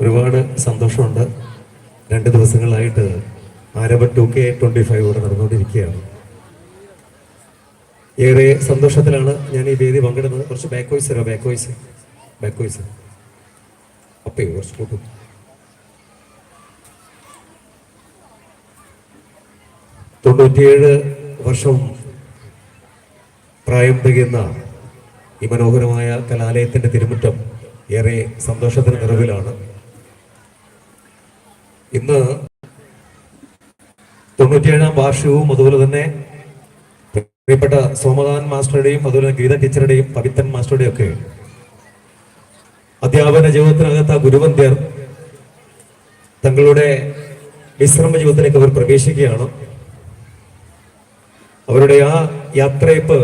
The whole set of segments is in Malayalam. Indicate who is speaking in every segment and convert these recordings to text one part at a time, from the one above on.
Speaker 1: ഒരുപാട് സന്തോഷമുണ്ട്. രണ്ട് ദിവസങ്ങളായിട്ട് Aarava two K twenty five ഇവിടെ നടന്നുകൊണ്ടിരിക്കുകയാണ്. ഏറെ സന്തോഷത്തിലാണ് ഞാൻ ഈ വേദി പങ്കിടുന്നത്. കുറച്ച് ബാക്ക് വോയിസ് തരാം ബാക്ക് വോയിസ് ബാക്ക് വോയിസ് അപ്പേ കുറച്ച് കൂട്ടും തൊണ്ണൂറ്റിയേഴ് വർഷം പ്രായം തികയുന്ന ഈ മനോഹരമായ കലാലയത്തിന്റെ തിരുമുറ്റം ഏറെ സന്തോഷത്തിന് നിറവിലാണ്. ഇന്ന് തൊണ്ണൂറ്റിയേഴാം വാർഷികവും അതുപോലെ തന്നെ പ്രിയപ്പെട്ട സോമദാൻ മാസ്റ്ററുടെയും അതുപോലെ ഗീത ടീച്ചറുടെയും പവിത്രൻ മാസ്റ്ററുടെയും ഒക്കെ അധ്യാപന ജീവിതത്തിനകത്ത് ആ ഗുരുവന്ധ്യർ തങ്ങളുടെ വിശ്രമ ജീവിതത്തിലേക്ക് അവർ പ്രവേശിക്കുകയാണ്. അവരുടെ ആ യാത്രയപ്പ്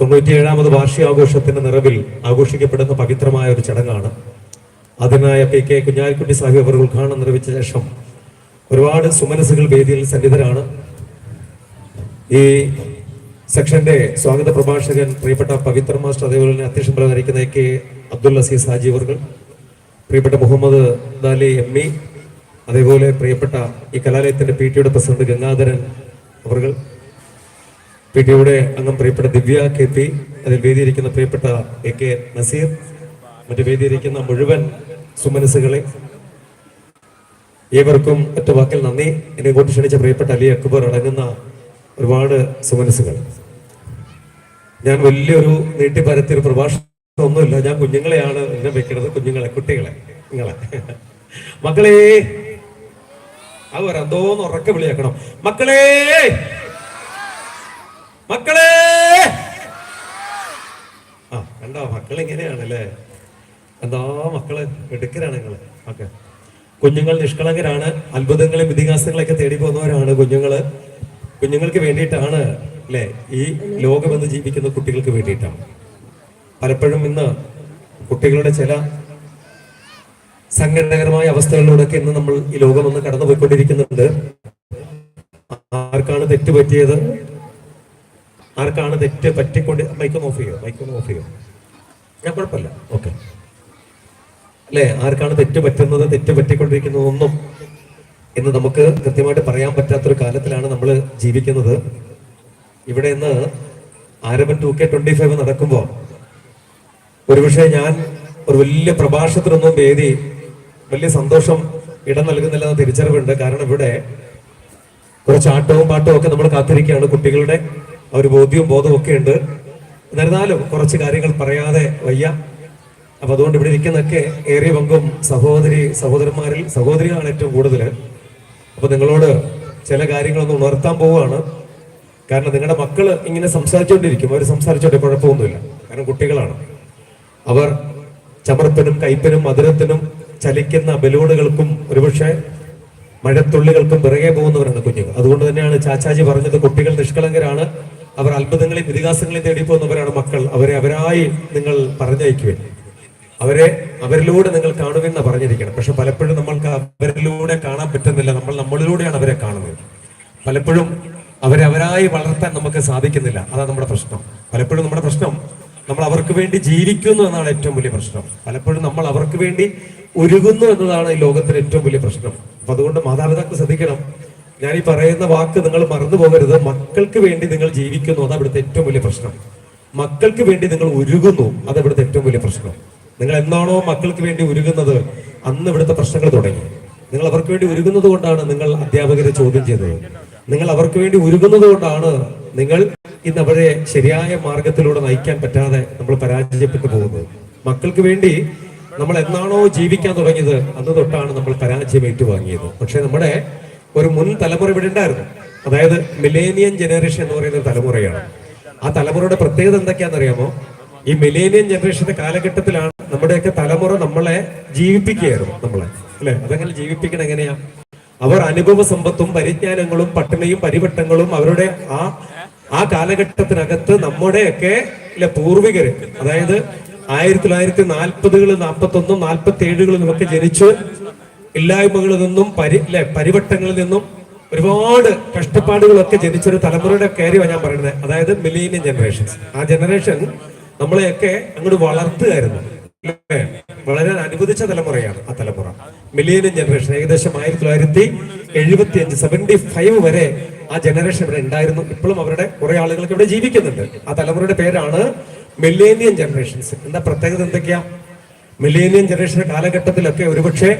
Speaker 1: തൊണ്ണൂറ്റിയേഴാമത് വാർഷികാഘോഷത്തിന്റെ നിറവിൽ ആഘോഷിക്കപ്പെടുന്ന പവിത്രമായ ഒരു ചടങ്ങാണ്. അതിനായ പി കെ കുഞ്ഞാലിക്കുട്ടി സാഹിബ് അവർ ഉദ്ഘാടനം നിർവഹിച്ച ശേഷം ഒരുപാട് സുമനസുകൾ വേദിയിൽ സന്നിധരാണ്. ഈ സെക്ഷന്റെ സ്വാഗത പ്രഭാഷകൻ പ്രിയപ്പെട്ട പവിത്ര മാസ്റ്റർ അതേപോലെ തന്നെ അധ്യക്ഷം പ്രധാനിക്കുന്ന കെ അബ്ദുൽ അസീസ് ഹാജി അവർകൾ പ്രിയപ്പെട്ട മുഹമ്മദ് ദാലി എം ഇ അതേപോലെ പ്രിയപ്പെട്ട ഈ കലാലയത്തിന്റെ പി ടിയുടെ പ്രസിഡന്റ് ഗംഗാധരൻ അവർകൾ പി ടിയുടെ അംഗം പ്രിയപ്പെട്ട ദിവ്യ കെ പി അതിൽ വേദിയിരിക്കുന്ന പ്രിയപ്പെട്ട എ കെ നസീർ മറ്റു വേദിയിരിക്കുന്ന മുഴുവൻ സുമനസുകളെ ഏവർക്കും ഒറ്റ വാക്കിൽ നന്ദി. എന്നെ ഇങ്ങോട്ട് ക്ഷണിച്ച പ്രിയപ്പെട്ട അലി അക്ബർ അടങ്ങുന്ന ഒരുപാട് സുമനസുകൾ ഞാൻ വലിയൊരു നീട്ടി പരത്തിയൊരു പ്രഭാഷണം ഒന്നുമില്ല. ഞാൻ കുഞ്ഞുങ്ങളെയാണ് എന്നെ വെക്കുന്നത്. കുഞ്ഞുങ്ങളെ കുട്ടികളെ നിങ്ങളെ. മക്കളെ അവർ എന്തോന്ന് ഉറക്കെ വിളിയാക്കണം. മക്കളെ മക്കളെ. ആ കണ്ടോ? മക്കൾ ഇങ്ങനെയാണല്ലേ? എന്താ മക്കൾ? എടുക്കലാണ് നിങ്ങൾ. ഓക്കെ. കുഞ്ഞുങ്ങൾ നിഷ്കളങ്കരാണ്. അത്ഭുതങ്ങളെയും ഇതിഹാസങ്ങളൊക്കെ തേടി പോകുന്നവരാണ് കുഞ്ഞുങ്ങൾ. കുഞ്ഞുങ്ങൾക്ക് വേണ്ടിയിട്ടാണ് അല്ലെ? ഈ ലോകമെന്ന് ജീവിക്കുന്ന കുട്ടികൾക്ക് വേണ്ടിയിട്ടാണ്. പലപ്പോഴും ഇന്ന് കുട്ടികളുടെ ചില സങ്കടകരമായ അവസ്ഥകളിലൂടെയൊക്കെ ഇന്ന് നമ്മൾ ഈ ലോകം ഒന്ന് പോയിക്കൊണ്ടിരിക്കുന്നുണ്ട് ആർക്കാണ് തെറ്റ് പറ്റിയത്? ആർക്കാണ് തെറ്റ് പറ്റിക്കൊണ്ട് മൈക്കൊന്ന് ഓഫ് ചെയ്യോ? മൈക്കൊന്ന് ഓഫ് ചെയ്യോ? ഞാൻ കുഴപ്പമില്ല. ഓക്കെ. അല്ലെ? ആർക്കാണ് തെറ്റ് പറ്റുന്നത് തെറ്റ് പറ്റിക്കൊണ്ടിരിക്കുന്നതൊന്നും എന്ന് നമുക്ക് കൃത്യമായിട്ട് പറയാൻ പറ്റാത്തൊരു കാലത്തിലാണ് നമ്മൾ ജീവിക്കുന്നത്. ഇവിടെ ഇന്ന് Aravan two K twenty five നടക്കുമ്പോൾ ഒരുപക്ഷെ ഞാൻ ഒരു വലിയ പ്രഭാഷണത്തിനൊന്നും വേദി വലിയ സന്തോഷം ഇടം നൽകുന്നില്ല എന്ന തിരിച്ചറിവുണ്ട്. കാരണം ഇവിടെ കുറച്ച് ആട്ടവും പാട്ടവും ഒക്കെ നമ്മൾ കാത്തിരിക്കുകയാണ്. കുട്ടികളുടെ ഒരു ബോധ്യവും ബോധവും ഒക്കെ ഉണ്ട്. എന്നിരുന്നാലും കുറച്ച് കാര്യങ്ങൾ പറയാതെ വയ്യ. അപ്പൊ അതുകൊണ്ട് ഇവിടെ ഇരിക്കുന്നൊക്കെ ഏറിയ പങ്കും സഹോദരി സഹോദരന്മാരിൽ സഹോദരികളാണ് ഏറ്റവും കൂടുതൽ അപ്പൊ നിങ്ങളോട് ചില കാര്യങ്ങളൊന്ന് ഉണർത്താൻ പോവുകയാണ്. കാരണം നിങ്ങളുടെ മക്കൾ ഇങ്ങനെ സംസാരിച്ചുകൊണ്ടിരിക്കും അവർ സംസാരിച്ചോട്ടെ കുഴപ്പമൊന്നുമില്ല. കാരണം കുട്ടികളാണ്. അവർ ചമർപ്പനും കയ്പനും മധുരത്തിനും ചലിക്കുന്ന ബലൂണുകൾക്കും ഒരുപക്ഷെ മഴത്തുള്ളികൾക്കും പിറകെ പോകുന്നവരാണ് കുഞ്ഞുങ്ങൾ. അതുകൊണ്ട് തന്നെയാണ് ചാച്ചാജി പറഞ്ഞത് കുട്ടികൾ നിഷ്കളങ്കരാണ്. അവർ അത്ഭുതങ്ങളെയും ഇതിഹാസങ്ങളെയും തേടി പോകുന്നവരാണ് മക്കൾ. അവരെ അവരായി നിങ്ങൾ പറഞ്ഞയക്കുവേ അവരെ അവരിലൂടെ നിങ്ങൾ കാണുമെന്ന് പറഞ്ഞിരിക്കണം. പക്ഷെ പലപ്പോഴും നമ്മൾക്ക് അവരിലൂടെ കാണാൻ പറ്റുന്നില്ല. നമ്മൾ നമ്മളിലൂടെയാണ് അവരെ കാണുന്നത്. പലപ്പോഴും അവരെ അവരായി വളർത്താൻ നമുക്ക് സാധിക്കുന്നില്ല. അതാണ് നമ്മുടെ പ്രശ്നം. പലപ്പോഴും നമ്മുടെ പ്രശ്നം നമ്മൾ അവർക്ക് വേണ്ടി ജീവിക്കുന്നു എന്നാണ് ഏറ്റവും വലിയ പ്രശ്നം. പലപ്പോഴും നമ്മൾ അവർക്ക് വേണ്ടി ഒരുങ്ങുന്നു എന്നതാണ് ഈ ലോകത്തിലെ ഏറ്റവും വലിയ പ്രശ്നം. അപ്പൊ അതുകൊണ്ട് മാതാപിതാക്കൾ ശ്രദ്ധിക്കണം. ഞാൻ ഈ പറയുന്ന വാക്ക് നിങ്ങൾ മറന്നു പോകരുത്. മക്കൾക്ക് വേണ്ടി നിങ്ങൾ ജീവിക്കുന്നു. അത് അവിടുത്തെ ഏറ്റവും വലിയ പ്രശ്നം. മക്കൾക്ക് വേണ്ടി നിങ്ങൾ ഒരുങ്ങുന്നു. അത് അവിടുത്തെ ഏറ്റവും വലിയ പ്രശ്നം. നിങ്ങൾ എന്താണോ മക്കൾക്ക് വേണ്ടി ഒരുങ്ങുന്നത് അന്ന് ഇവിടുത്തെ പ്രശ്നങ്ങൾ തുടങ്ങി. നിങ്ങൾ അവർക്ക് വേണ്ടി ഒരുങ്ങുന്നത് കൊണ്ടാണ് നിങ്ങൾ അധ്യാപകരെ ചോദ്യം ചെയ്തത്. നിങ്ങൾ അവർക്ക് വേണ്ടി ഒരുങ്ങുന്നത് കൊണ്ടാണ് നിങ്ങൾ ഇന്ന് അവരെ ശരിയായ മാർഗത്തിലൂടെ നയിക്കാൻ പറ്റാതെ നമ്മൾ പരാജയപ്പെട്ടു പോകുന്നത്. മക്കൾക്ക് വേണ്ടി നമ്മൾ എന്നാണോ ജീവിക്കാൻ തുടങ്ങിയത് അന്ന് തൊട്ടാണ് നമ്മൾ പരാജയം ഏറ്റുവാങ്ങിയത്. പക്ഷെ നമ്മുടെ ഒരു മുൻ തലമുറ ഇവിടെ ഉണ്ടായിരുന്നു. അതായത് മിലേനിയൻ ജനറേഷൻ എന്ന് പറയുന്ന തലമുറയാണ്. ആ തലമുറയുടെ പ്രത്യേകത എന്തൊക്കെയാണെന്നറിയാമോ? ഈ മിലേനിയൻ ജനറേഷന്റെ കാലഘട്ടത്തിലാണ് നമ്മുടെയൊക്കെ തലമുറ നമ്മളെ ജീവിപ്പിക്കുകയായിരുന്നു നമ്മളെ. അല്ലെ? അതങ്ങനെ ജീവിപ്പിക്കണം എങ്ങനെയാ? അവർ അനുഭവ സമ്പത്തും പരിജ്ഞാനങ്ങളും പട്ടിണിയും പരിവട്ടങ്ങളും അവരുടെ ആ ആ കാലഘട്ടത്തിനകത്ത് നമ്മുടെയൊക്കെ പൂർവികര് അതായത് ആയിരത്തി തൊള്ളായിരത്തി നാൽപ്പതുകളിൽ നാൽപ്പത്തി ഒന്നും നാൽപ്പത്തി ഏഴുകളിൽ ഒക്കെ ജനിച്ച് ഇല്ലായ്മകളിൽ നിന്നും പരി അല്ലെ പരിവട്ടങ്ങളിൽ നിന്നും ഒരുപാട് കഷ്ടപ്പാടുകളൊക്കെ ജനിച്ചൊരു തലമുറയുടെ കാര്യമാണ് ഞാൻ പറയുന്നത്. അതായത് മിലീനിയൻ ജനറേഷൻ ആ ജനറേഷൻ നമ്മളെയൊക്കെ അങ്ങോട്ട് വളർത്തുകയായിരുന്നു? വളരെ അനുവദിച്ച തലമുറയാണ് ആ തലമുറ. മില്ലേനിയം ജനറേഷൻ ഏകദേശം ആയിരത്തി തൊള്ളായിരത്തി എഴുപത്തി അഞ്ച് സെവന്റി ഫൈവ് വരെ ആ ജനറേഷൻ ഇവിടെ ഉണ്ടായിരുന്നു. ഇപ്പോഴും അവരുടെ കുറെ ആളുകൾക്ക് ഇവിടെ ജീവിക്കുന്നുണ്ട്. ആ തലമുറയുടെ പേരാണ് മില്ലേനിയം ജനറേഷൻസ്. എന്താ പ്രത്യേകത എന്തൊക്കെയാ? മില്ലേനിയം ജനറേഷൻ കാലഘട്ടത്തിലൊക്കെ ഒരുപക്ഷെ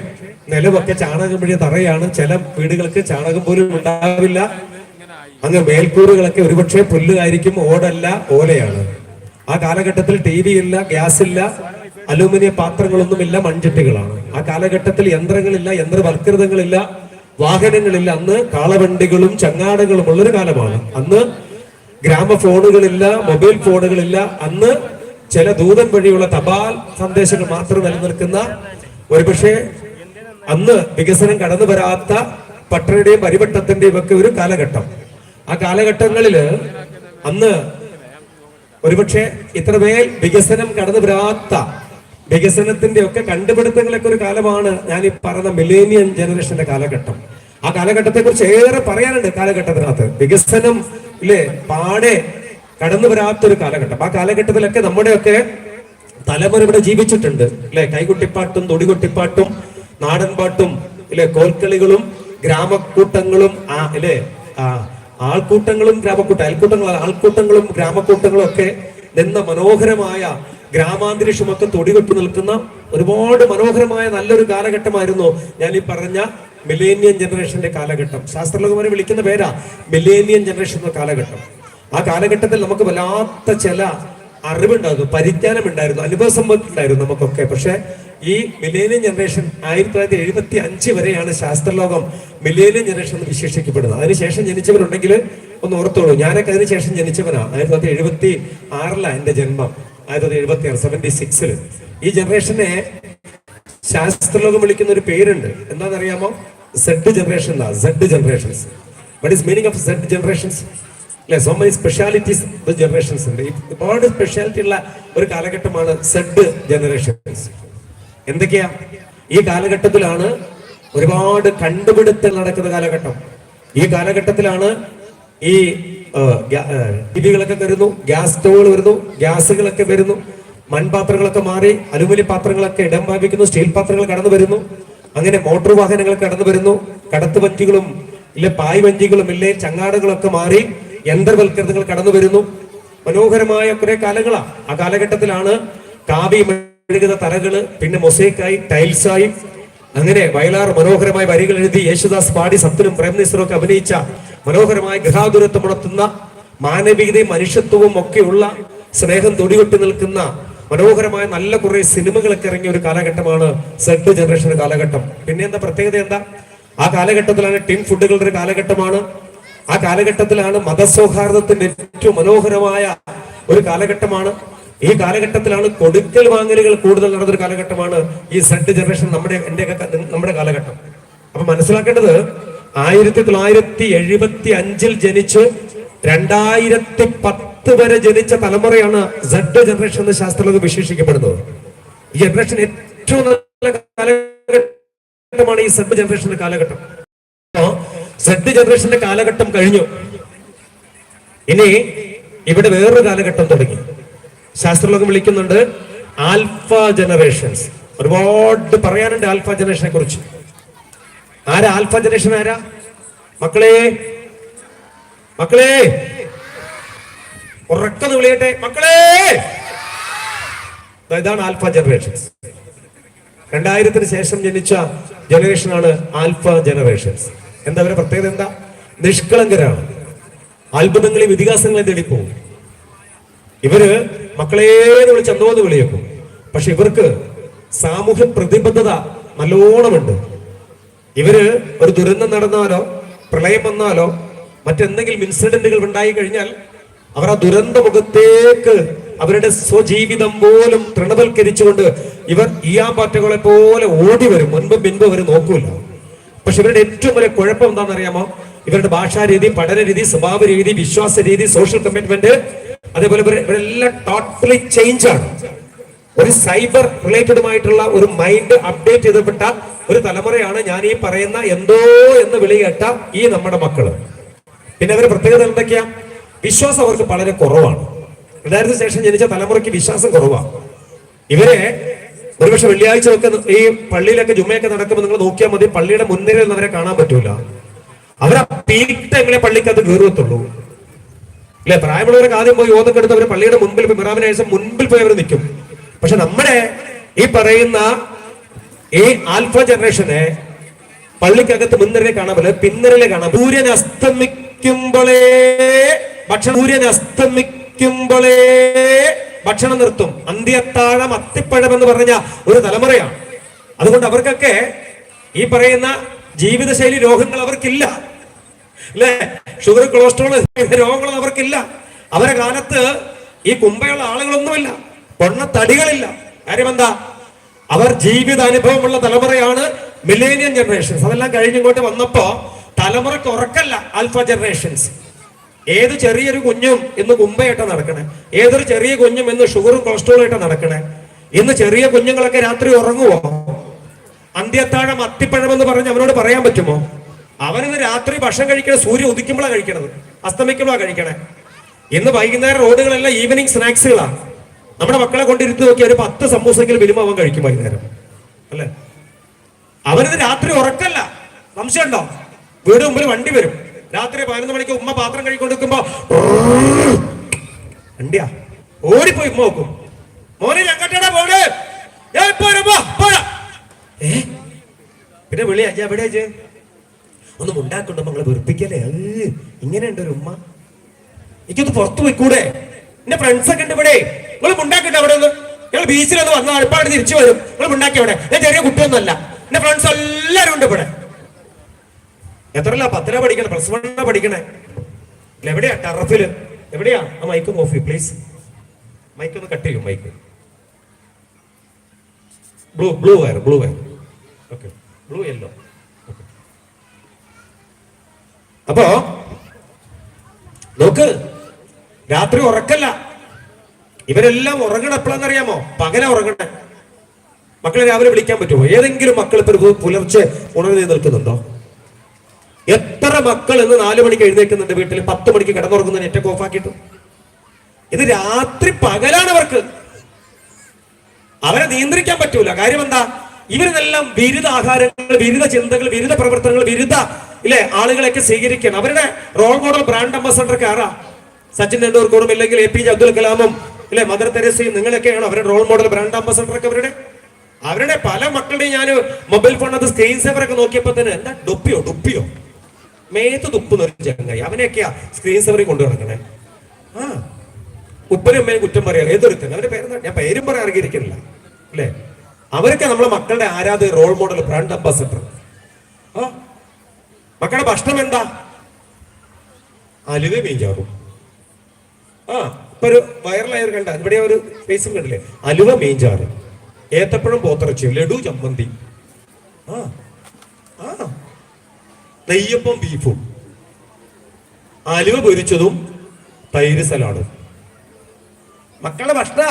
Speaker 1: നിലവൊക്കെ ചാണകം വഴി തറയാണ്. ചില വീടുകൾക്ക് ചാണകം പോലും ഉണ്ടാവില്ല. അങ്ങ് മേൽക്കൂറുകളൊക്കെ ഒരുപക്ഷെ പുല്ലുകായിരിക്കും ഓടല്ല ഓലയാണ്. ആ കാലഘട്ടത്തിൽ ടി വി ഇല്ല ഗ്യാസ് ഇല്ല. അലൂമിനിയം പാത്രങ്ങളൊന്നുമില്ല മൺചട്ടികളാണ്. ആ കാലഘട്ടത്തിൽ യന്ത്രങ്ങളില്ല യന്ത്രവൽകൃതങ്ങളില്ല വാഹനങ്ങളില്ല. അന്ന് കാളവണ്ടികളും ചങ്ങാടങ്ങളും ഉള്ളൊരു കാലമാണ്. അന്ന് ഗ്രാമ ഫോണുകളില്ല മൊബൈൽ ഫോണുകളില്ല. അന്ന് ചില ദൂതൻ വഴിയുള്ള തപാൽ സന്ദേശങ്ങൾ മാത്രം നിലനിൽക്കുന്ന ഒരുപക്ഷെ അന്ന് വികസനം കടന്നു വരാത്ത പട്ടണയുടെയും പരിവട്ടത്തിന്റെയും ഒക്കെ ഒരു കാലഘട്ടം. ആ കാലഘട്ടങ്ങളിൽ അന്ന് ഒരുപക്ഷെ ഇത്രമേൽ വികസനം കടന്നു വരാത്ത വികസനത്തിന്റെ ഒക്കെ കണ്ടുപിടുത്തങ്ങളൊക്കെ ഒരു കാലമാണ് ഞാൻ ഈ പറഞ്ഞ മിലേനിയം ജനറേഷന്റെ കാലഘട്ടം. ആ കാലഘട്ടത്തെ കുറിച്ച് ഏറെ പറയാനുണ്ട് കാലഘട്ടത്തിനകത്ത്. വികസനം ഇല്ലേ പാടെ കടന്നു വരാത്തൊരു കാലഘട്ടം. ആ കാലഘട്ടത്തിലൊക്കെ നമ്മുടെയൊക്കെ തലമുറ ഇവിടെ ജീവിച്ചിട്ടുണ്ട്. അല്ലെ കൈകൊട്ടിപ്പാട്ടും തൊടികൊട്ടിപ്പാട്ടും നാടൻ പാട്ടും ഇല്ലെ കോൽക്കളികളും ഗ്രാമക്കൂട്ടങ്ങളും ആ ഇല്ലേ ആ ആൾക്കൂട്ടങ്ങളും ഗ്രാമക്കൂട്ടം അയൽക്കൂട്ടങ്ങൾ ആൾക്കൂട്ടങ്ങളും ഗ്രാമക്കൂട്ടങ്ങളും ഒക്കെ നിന്ന മനോഹരമായ ഗ്രാമാന്തരീക്ഷമൊക്കെ തൊടിവെപ്പ് നിൽക്കുന്ന ഒരുപാട് മനോഹരമായ നല്ലൊരു കാലഘട്ടമായിരുന്നു ഞാൻ ഈ പറഞ്ഞ മില്ലേനിയൻ ജനറേഷന്റെ കാലഘട്ടം. ശാസ്ത്രലോകമാരെ വിളിക്കുന്ന പേരാ മില്ലേനിയൻ ജനറേഷൻ എന്ന കാലഘട്ടം. ആ കാലഘട്ടത്തിൽ നമുക്ക് വല്ലാത്ത ചില അറിവുണ്ടായിരുന്നു പരിജ്ഞാനം ഉണ്ടായിരുന്നു അനുഭവ സമ്പത്തുണ്ടായിരുന്നു നമുക്കൊക്കെ. പക്ഷേ ഈ മിലേനിയം ജനറേഷൻ ആയിരത്തി തൊള്ളായിരത്തി എഴുപത്തി അഞ്ച് വരെയാണ് ശാസ്ത്രലോകം മിലേനിയം ജനറേഷൻ എന്ന് വിശേഷിക്കപ്പെടുന്നത് അതിനുശേഷം ജനിച്ചവരുണ്ടെങ്കിൽ ഒന്ന് ഓർത്തോളൂ. ഞാനൊക്കെ അതിനുശേഷം ജനിച്ചവനാണ് ആയിരത്തി തൊള്ളായിരത്തി എഴുപത്തി ആറിലാണ് എന്റെ ജന്മം. ആയിരത്തി തൊള്ളായിരത്തി എഴുപത്തി ആറ് സെവന്റി സിക്സിൽ ഈ ജനറേഷനെ ശാസ്ത്രലോകം വിളിക്കുന്ന ഒരു പേരുണ്ട്. എന്താണെന്നറിയാമോ? സെഡ് ജനറേഷൻ എന്നാ Z generations what is meaning of Z generations അല്ലെ സോ മെനി സ്പെഷ്യാലിറ്റീസ് ജനറേഷൻസ് ഉണ്ട്. ഒരുപാട് സ്പെഷ്യാലിറ്റി ഉള്ള ഒരു കാലഘട്ടമാണ് സെഡ് ജനറേഷൻസ് എന്തൊക്കെയാ? ഈ കാലഘട്ടത്തിലാണ് ഒരുപാട് കണ്ടുപിടുത്തൽ നടക്കുന്ന കാലഘട്ടം. ഈ കാലഘട്ടത്തിലാണ് ഈ ടിവികളൊക്കെ വരുന്നു ഗ്യാസ് സ്റ്റോവുകൾ വരുന്നു. ഗ്യാസുകളൊക്കെ വരുന്നു. മൺപാത്രങ്ങളൊക്കെ മാറി അലുമിനിയം പാത്രങ്ങളൊക്കെ ഇടം ഭാവിക്കുന്നു സ്റ്റീൽ പാത്രങ്ങൾ കടന്നു വരുന്നു. അങ്ങനെ മോട്ടോർ വാഹനങ്ങൾ കടന്നു വരുന്നു. കടത്ത് വഞ്ചികളും ഇല്ല പായ് വഞ്ചികളും ഇല്ലേ ചങ്ങാടുകളൊക്കെ മാറി യന്ത്രവൽക്കരണങ്ങൾ കടന്നു വരുന്നു. മനോഹരമായ കുറെ കാലങ്ങളാണ് ആ കാലഘട്ടത്തിലാണ് കാവി മെഴുകുന്ന തറകൾ പിന്നെ മൊസൈക്കായി ടൈൽസായി അങ്ങനെ വയലാർ മനോഹരമായ വരികൾ എഴുതി യേശുദാസ് പാടി സത്യനും ഒക്കെ അഭിനയിച്ച മനോഹരമായ ഗൃഹാതുരത്വം ഉണർത്തുന്ന മാനവികതയും മനുഷ്യത്വവും ഒക്കെയുള്ള സ്നേഹം തൊടികൊട്ടി നിൽക്കുന്ന മനോഹരമായ നല്ല കുറെ സിനിമകളൊക്കെ ഇറങ്ങിയ ഒരു കാലഘട്ടമാണ് സെഡ് ജനറേഷൻ കാലഘട്ടം. പിന്നെ എന്താ പ്രത്യേകത എന്താ? ആ കാലഘട്ടത്തിലാണ് ടിൻ ഫുഡുകളുടെ ഒരു കാലഘട്ടമാണ്. ആ കാലഘട്ടത്തിലാണ് മതസൗഹാർദ്ദത്തിന്റെ ഏറ്റവും മനോഹരമായ ഒരു കാലഘട്ടമാണ്. ഈ കാലഘട്ടത്തിലാണ് കൊടുക്കൽ വാങ്ങലുകൾ കൂടുതൽ നടന്നൊരു കാലഘട്ടമാണ് ഈ സെഡ് ജനറേഷൻ നമ്മുടെ എന്റെ നമ്മുടെ കാലഘട്ടം. അപ്പൊ മനസ്സിലാക്കേണ്ടത് ആയിരത്തി തൊള്ളായിരത്തി എഴുപത്തി അഞ്ചിൽ ജനിച്ച് രണ്ടായിരത്തി പത്ത് വരെ ജനിച്ച തലമുറയാണ് സെഡ് ജനറേഷൻ എന്ന് ശാസ്ത്രലോകം വിശേഷിക്കപ്പെടുന്നത് ഈ ജനറേഷൻ ഏറ്റവും നല്ല കാലഘട്ടമാണ് ഈ സെഡ് ജനറേഷന്റെ കാലഘട്ടം. സെഡ് ജനറേഷന്റെ കാലഘട്ടം കഴിഞ്ഞു. ഇനി ഇവിടെ വേറൊരു കാലഘട്ടം തുടങ്ങി. ശാസ്ത്രലോകം വിളിക്കുന്നുണ്ട് ആൽഫ ജനറേഷൻസ്. ഒരുപാട് പറയാനുണ്ട് ആൽഫ ജനറേഷനെ കുറിച്ച്. ആരാ? ആൽഫ ജനറേഷൻ ആരാ? മക്കളെ മക്കളെ. ഉറക്കത് വിളിയട്ടെ. മക്കളെ. ഇതാണ് ആൽഫ ജനറേഷൻസ്. രണ്ടായിരത്തിന് ശേഷം ജനിച്ച ജനറേഷൻ ആണ് ആൽഫ ജനറേഷൻസ്. എന്താ അവരുടെ പ്രത്യേകത എന്താ? നിഷ്കളങ്കരാണ്. അത്ഭുതങ്ങളെയും ഇതിഹാസങ്ങളെയും തെളിപ്പോ ഇവർ മക്കളെ എന്ന് വിളിച്ച് എന്തോന്ന് വിളിയേക്കും. പക്ഷെ ഇവർക്ക് സാമൂഹ്യ പ്രതിബദ്ധത നല്ലോണമുണ്ട്. ഇവർ ഒരു ദുരന്തം നടന്നാലോ പ്രളയം വന്നാലോ മറ്റെന്തെങ്കിലും ഇൻസിഡന്റുകൾ ഉണ്ടായി കഴിഞ്ഞാൽ അവർ ആ ദുരന്ത മുഖത്തേക്ക് അവരുടെ സ്വജീവിതം പോലും തൃണവൽക്കരിച്ചുകൊണ്ട് ഇവർ ഈയാമ്പാറ്റകളെ പോലെ ഓടി വരും. മുൻപും പിൻപും അവർ നോക്കൂല. പക്ഷെ ഇവരുടെ ഏറ്റവും വലിയ കുഴപ്പം എന്താണെന്ന് അറിയാമോ ഇവരുടെ ഭാഷാരീതി പഠന രീതി സ്വഭാവ രീതി വിശ്വാസ രീതി സോഷ്യൽ കമ്മിറ്റ്മെന്റ് അതേപോലെ ഇവരെല്ലാം ടോട്ടലി ചേഞ്ച് ആണ്. ഒരു സൈബർ റിലേറ്റഡുമായിട്ടുള്ള ഒരു മൈൻഡ് അപ്ഡേറ്റ് ചെയ്തപ്പെട്ട ഒരു തലമുറയാണ് ഞാൻ ഈ പറയുന്ന എന്തോ എന്ന് വിളികേട്ട ഈ നമ്മുടെ മക്കൾ. പിന്നെ അവരുടെ പ്രത്യേകത എന്തൊക്കെയാ? വിശ്വാസം അവർക്ക് വളരെ കുറവാണ്. രണ്ടായിരത്തി ശേഷം ജനിച്ച തലമുറയ്ക്ക് വിശ്വാസം കുറവാണ് ഇവരെ ഒരുപക്ഷെ വെള്ളിയാഴ്ച ഒക്കെ ഈ പള്ളിയിലൊക്കെ ജുമയൊക്കെ നടക്കുമ്പോൾ നിങ്ങൾ നോക്കിയാൽ മതി പള്ളിയുടെ മുൻനിരയിൽ നിന്ന് അവരെ കാണാൻ പറ്റൂല. അവരാ പീക്ക് ടൈമിലെ പള്ളിക്കകത്ത് കയറത്തുള്ളൂ അല്ലെ? പ്രായമുള്ളവരൊക്കെ ആദ്യം പോയി ഓതൊക്കെ എടുത്ത് അവർ പള്ളിയുടെ മുൻപിൽ മിറാമിനായ മുൻപിൽ പോയി അവർ നിൽക്കും. പക്ഷെ നമ്മുടെ ഈ പറയുന്ന ഈ ആൽഫ ജനറേഷനെ പള്ളിക്കകത്ത് മുൻനിരയെ കാണാൻ പറ്റില്ല പിൻനിരയിലെ കാണാം സൂര്യൻ അസ്തമിക്കുമ്പോഴേ ഭക്ഷണം സൂര്യൻ അസ്തമിക്കുമ്പോഴേ ഭക്ഷണം നിർത്തും. അന്ത്യത്താഴം അത്തിപ്പഴം എന്ന് പറഞ്ഞ ഒരു തലമുറയാണ്. അതുകൊണ്ട് അവർക്കൊക്കെ ഈ പറയുന്ന ജീവിതശൈലി രോഗങ്ങൾ അവർക്കില്ല. അല്ലേ? ഷുഗർ കൊളസ്ട്രോൾ രോഗങ്ങളൊന്നും അവർക്കില്ല. അവരെ കാലത്ത് ഈ കുമ്പയുള്ള ആളുകളൊന്നുമില്ല. പൊണ്ണ തടികളില്ല. കാര്യം എന്താ? അവർ ജീവിതാനുഭവമുള്ള തലമുറയാണ് മില്ലേനിയം ജനറേഷൻസ് അതെല്ലാം കഴിഞ്ഞിങ്ങോട്ട് വന്നപ്പോ തലമുറയ്ക്ക് ഉറക്കല്ല ആൽഫ ജനറേഷൻസ് ഏത് ചെറിയൊരു കുഞ്ഞും ഇന്ന് കുമ്പയായിട്ടാണ് നടക്കണേ. ഏതൊരു ചെറിയ കുഞ്ഞും ഇന്ന് ഷുഗറും കൊളസ്ട്രോളും ആയിട്ടാ നടക്കണേ. ഇന്ന് ചെറിയ കുഞ്ഞുങ്ങളൊക്കെ രാത്രി ഉറങ്ങുവോ? അന്ത്യത്താഴം അത്തിപ്പഴം എന്ന് പറഞ്ഞ് അവനോട് പറയാൻ പറ്റുമോ? അവനിന്ന് രാത്രി ഭക്ഷണം കഴിക്കണ സൂര്യ ഉദിക്കുമ്പോഴാണ് കഴിക്കണത്. അസ്തമിക്കുമ്പോഴാണ് കഴിക്കണേ. ഇന്ന് വൈകുന്നേരം റോഡുകളെല്ലാം ഈവനിങ് സ്നാക്സുകളാണ് നമ്മുടെ മക്കളെ കൊണ്ടിരുത്തി നോക്കി ഒരു പത്ത് സമൂസെങ്കിലും മിനിമം അവൻ കഴിക്കും വൈകുന്നേരം. അല്ലേ? അവനത് രാത്രി ഉറക്കല്ല. സംശയമുണ്ടോ? വീട് മുമ്പിൽ വണ്ടി വരും. രാത്രി പതിനൊന്ന് മണിക്ക് ഉമ്മ പാത്രം കഴിക്കൊണ്ടിരിക്കുമ്പോ വണ്ടിയാ. ഓടിപ്പോയി ഉമ്മ നോക്കും. മോനെ ഞങ്ങട്ടാ പോണ് ഏ? പിന്നെ വിളിയാ എവിടെയാ? ഒന്ന് ഉണ്ടാക്കണ്ട മകളെ വെറുപ്പിക്കല്ലേ? ഏ, ഇങ്ങനെയുണ്ട് ഒരു ഉമ്മ. എനിക്കൊന്ന് പുറത്തു പോയിക്കൂടെ? എന്റെ ഫ്രണ്ട്സ് ഒക്കെ ഉണ്ട് ഇവിടെ. നിങ്ങൾ ഉണ്ടാക്കണ്ട അവിടെ ഒന്ന്. ഞങ്ങൾ ബീച്ചിലൊന്ന് വന്ന അടുപ്പാട് തിരിച്ചു വരും. നിങ്ങൾ ഉണ്ടാക്കി അവിടെ. ഞാൻ ചെറിയ കുട്ടിയൊന്നുമല്ല. എന്റെ ഫ്രണ്ട്സ് എല്ലാവരും ഉണ്ട് ഇവിടെ. എത്രല്ല പത്തര പഠിക്കണേ? പ്ലസ് വണ്ണ പഠിക്കണേ? എവിടെയാ? ടറഫിൽ. എവിടെയാ? ആ മൈക്ക് ഓഫ് പ്ലീസ് മൈക്ക് ഒന്ന് കട്ട് ചെയ്യും mic blue blue wire blue wire okay blue yellow അപ്പോ നോക്ക് രാത്രി ഉറക്കല്ല. ഇവരെല്ലാം ഉറങ്ങണ എപ്പോഴാണെന്നറിയാമോ? പകല ഉറങ്ങണേ മക്കളെ രാവിലെ വിളിക്കാൻ പറ്റുമോ? ഏതെങ്കിലും മക്കൾ ഇപ്പൊ പുലർച്ചെ ഉണർന്നു നിൽക്കുന്നുണ്ടോ? എത്ര മക്കൾ ഇന്ന് നാലു മണിക്ക് എഴുന്നേൽക്കുന്നുണ്ട് വീട്ടിൽ പത്ത് മണിക്ക് കിടന്നുറങ്ങുന്ന നെറ്റൊക്കെ ഓഫാക്കിയിട്ട് ഇത് രാത്രി പകലാണ് അവർക്ക്. അവരെ നിയന്ത്രിക്കാൻ പറ്റൂല. കാര്യം എന്താ? ഇവരിതെല്ലാം വിരുദ്ധ ആഹാരങ്ങൾ വിരുദ്ധ ചിന്തകൾ വിരുദ്ധ പ്രവർത്തനങ്ങൾ വിരുദ്ധ ഇല്ലേ? ആളുകളെയൊക്കെ സ്വീകരിക്കണം അവരുടെ റോൾ മോഡൽ ബ്രാൻഡ് അംബാസഡർ ആരാ? സച്ചിൻ ടെണ്ടുൽക്കറും ഇല്ലെങ്കിൽ എ പി ജെ അബ്ദുൽ കലാമും ഇല്ലേ? മദർ തെരേസയും നിങ്ങളൊക്കെയാണ് അവരുടെ റോൾ മോഡൽ ബ്രാൻഡ് അംബാസഡർ ഒക്കെ അവരുടെ? അവരുടെ പല മക്കളുടെയും ഞാൻ മൊബൈൽ അത് സ്ക്രീൻ സേവർ ഒക്കെ നോക്കിയപ്പോ തന്നെ എന്താ ഡുപ്പിയോ? ഡുപ്പിയോ? മേത്ത് തുപ്പുന്ന ഒരു ചങ്ങായി. അവനെയൊക്കെയാ സ്ക്രീൻ സേവറിൽ കൊണ്ടു നടക്കണേ. ആ. ഉപ്പനും അമ്മയും കുറ്റം പറയാം. ഏതൊരുത്തൻ? അവരുടെ പേര് ഞാൻ പേരും പറയാൻ അറിയിരിക്കുന്നില്ല അല്ലേ അവരൊക്കെ നമ്മളെ മക്കളുടെ ആരാധകർ റോൾ മോഡൽ ബ്രാൻഡ് അംബാസഡർ ആ. മക്കളുടെ ഭക്ഷണം എന്താ? അലുവ മീൻചാറും. ആ ഇപ്പൊ ഒരു വൈറലായ ഒരു കണ്ട ഇവിടെ ഒരു ഫേസും കണ്ടില്ലേ? അലുവ മീൻചാറ്. ഏത്തപ്പഴം പോത്തിറച്ചിയും ലഡു ചമ്മന്തി. ആ ആ. നെയ്യപ്പം ബീഫും. അലുവ പൊരിച്ചതും തൈര് സലാഡും. മക്കളുടെ ഭക്ഷണ.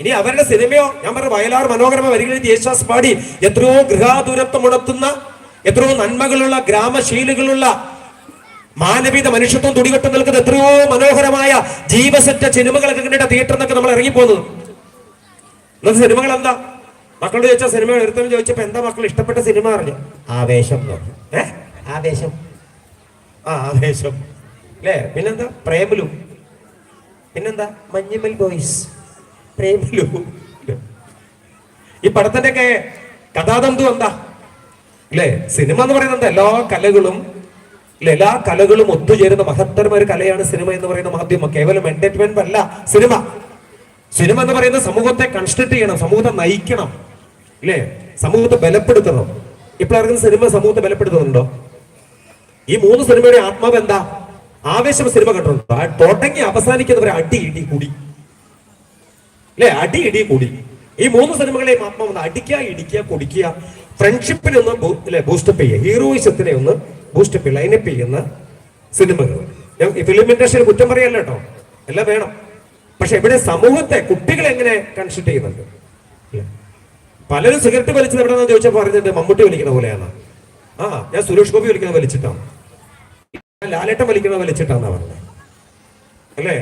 Speaker 1: ഇനി അവരുടെ സിനിമയോ? ഞാൻ പറഞ്ഞ വയലാർ മനോഹരമ വരികളിൽ യേശുദാസ് പാടി എത്രയോ ഗൃഹാതുരത്വം ഉണർത്തുന്ന എത്രയോ നന്മകളുള്ള ഗ്രാമശീലുകളുള്ള മാനവിക മനുഷ്യത്വം തുടികെട്ട് നിൽക്കുന്ന എത്രയോ മനോഹരമായ ജീവസറ്റ സിനിമകളൊക്കെ കണ്ടിട്ട് തിയേറ്ററിൽ നിന്നൊക്കെ നമ്മൾ ഇറങ്ങിപ്പോകുന്നത്. ഇന്നത്തെ സിനിമകൾ എന്താ മക്കളോട് ചോദിച്ച സിനിമ എടുത്തെന്ന് ചോദിച്ചപ്പോ എന്താ മക്കൾ ഇഷ്ടപ്പെട്ട സിനിമ അറിഞ്ഞു ആവേശം. ഏ? ആവേശം. ആ ആവേശം. അല്ലേ? പിന്നെന്താ? പ്രേമലു. പിന്നെന്താ? മഞ്ഞിമൽ ബോയ്സ്. പ്രേമലു. ഈ പടത്തിന്റെ ഒക്കെ കഥാതന്തു എന്താ? അല്ലേ? സിനിമ എന്ന് പറയുന്നത് എല്ലാ കലകളും അല്ലെ എല്ലാ കലകളും ഒത്തുചേരുന്ന മഹത്തരമായ ഒരു കലയാണ് സിനിമ എന്ന് പറയുന്ന മാധ്യമം. കേവലം എന്റർടൈൻമെന്റ് അല്ല സിനിമ. സിനിമ എന്ന് പറയുന്നത് സമൂഹത്തെ കൺസ്ട്രക്ട് ചെയ്യണം സമൂഹത്തെ നയിക്കണം അല്ലേ സമൂഹത്തെ ബലപ്പെടുത്തണം. ഇപ്പോഴും സിനിമ സമൂഹത്തെ ബലപ്പെടുത്തുന്നുണ്ടോ? ഈ മൂന്ന് സിനിമയുടെ ആത്മാവ് എന്താ? ആവേശം സിനിമ കണ്ടിട്ടുണ്ടോ? ആ തുടങ്ങി അവസാനിക്കുന്നവരെ അടി ഇടി കൂടി. അല്ലെ അടി ഇടി കൂടി. ഈ മൂന്ന് സിനിമകളെയും ആത്മാവ് അടിക്കുക ഇടിക്കുക കുടിക്കുക. ഫ്രണ്ട്ഷിപ്പിനെ ഒന്ന് ബൂസ്റ്റപ്പ് ചെയ്യുക. ഹീറോയിസത്തിനെ ഒന്ന് ബൂസ്റ്റപ്പ് ലൈനപ്പ് ചെയ്യുന്ന സിനിമകൾ ഞാൻ ഈ ഫിലിം ഇൻഡസ്ട്രിയിൽ കുറ്റം പറയല്ല കേട്ടോ. എല്ലാം വേണം. പക്ഷെ ഇവിടെ സമൂഹത്തെ കുട്ടികളെ എങ്ങനെ കൺസിഡർ ചെയ്യുന്നുണ്ട്? പലരും സിഗരറ്റ് വലിച്ചത് എവിടെയാണെന്ന് ചോദിച്ചാൽ പറഞ്ഞിട്ട് മമ്മൂട്ടി വലിക്കുന്ന പോലെയാണ് ആ ഞാൻ സുരേഷ് ഗോപി വലിക്കുന്നത് വലിച്ചിട്ടാണ്. ലാലേട്ടം ലാലേട്ടൻ വലിക്കുന്നത് വലിച്ചിട്ടാന്നാ പറഞ്ഞത്. അല്ലേ?